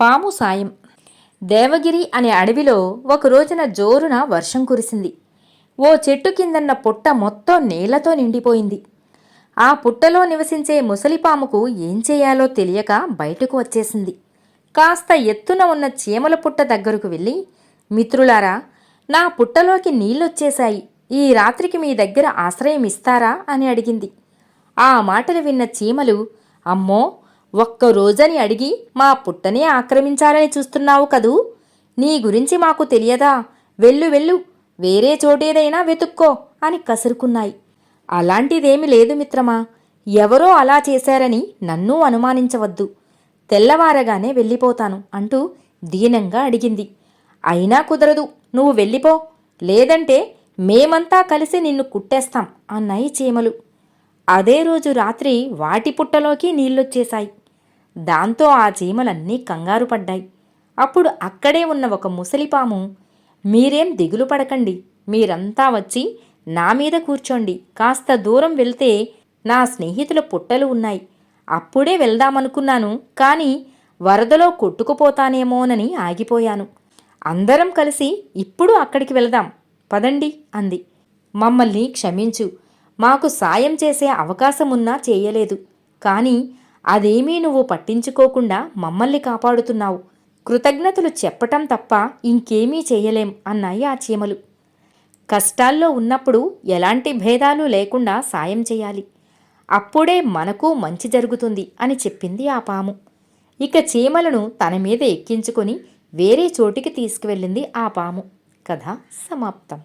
పాము సాయం. దేవగిరి అనే అడవిలో ఒక రోజున జోరున వర్షం కురిసింది. ఓ చెట్టు కిందన్న పుట్ట మొత్తం నీళ్ళతో నిండిపోయింది. ఆ పుట్టలో నివసించే ముసలిపాముకు ఏం చేయాలో తెలియక బయటకు వచ్చేసింది. కాస్త ఎత్తున ఉన్న చీమల పుట్ట దగ్గరకు వెళ్ళి మిత్రులారా నా పుట్టలోకి నీళ్ళొచ్చేశాయి. ఈ రాత్రికి మీ దగ్గర ఆశ్రయం ఇస్తారా? అని అడిగింది. ఆ మాటలు విన్న చీమలు అమ్మో ఒక్కరోజని అడిగి మా పుట్టనే ఆక్రమించాలని చూస్తున్నావు కదూ? నీ గురించి మాకు తెలియదా? వెళ్ళు వెళ్ళు. వేరే చోటేదైనా వెతుక్కో అని కసురుకున్నాయి. అలాంటిదేమి లేదు మిత్రమా. ఎవరో అలా చేశారని నన్ను అనుమానించవద్దు. తెల్లవారగానే వెళ్ళిపోతాను అంటూ దీనంగా అడిగింది. అయినా కుదరదు. నువ్వు వెళ్ళిపో. లేదంటే మేమంతా కలిసి నిన్ను కుట్టేస్తాం అన్నాయి చీమలు. అదే రోజు రాత్రి వాటి పుట్టలోకి నీళ్ళొచ్చేశాయి. దాంతో ఆ చీమలన్నీ కంగారు పడ్డాయి. అప్పుడు అక్కడే ఉన్న ఒక ముసలిపాము మీరేం దిగులు పడకండి మీరంతా వచ్చి నా మీద కూర్చోండి కాస్త దూరం వెళ్తే నా స్నేహితుల పుట్టలు ఉన్నాయి. అప్పుడే వెళ్దామనుకున్నాను కానీ వరదలో కొట్టుకుపోతానేమోనని ఆగిపోయాను. అందరం కలిసి ఇప్పుడు అక్కడికి వెళదాం పదండి అంది. మమ్మల్ని క్షమించు మాకు సాయం చేసే అవకాశమున్నా చేయలేదు కానీ అదేమీ నువ్వు పట్టించుకోకుండా మమ్మల్ని కాపాడుతున్నావు. కృతజ్ఞతలు చెప్పటం తప్ప ఇంకేమీ చేయలేం అన్నాయి ఆ చీమలు. కష్టాల్లో ఉన్నప్పుడు ఎలాంటి భేదాలు లేకుండా సాయం చేయాలి. అప్పుడే మనకు మంచి జరుగుతుంది అని చెప్పింది ఆ పాము. ఇక చీమలను తన మీద ఎక్కించుకొని వేరే చోటికి తీసుకువెళ్ళింది ఆ పాము. కథ సమాప్తం.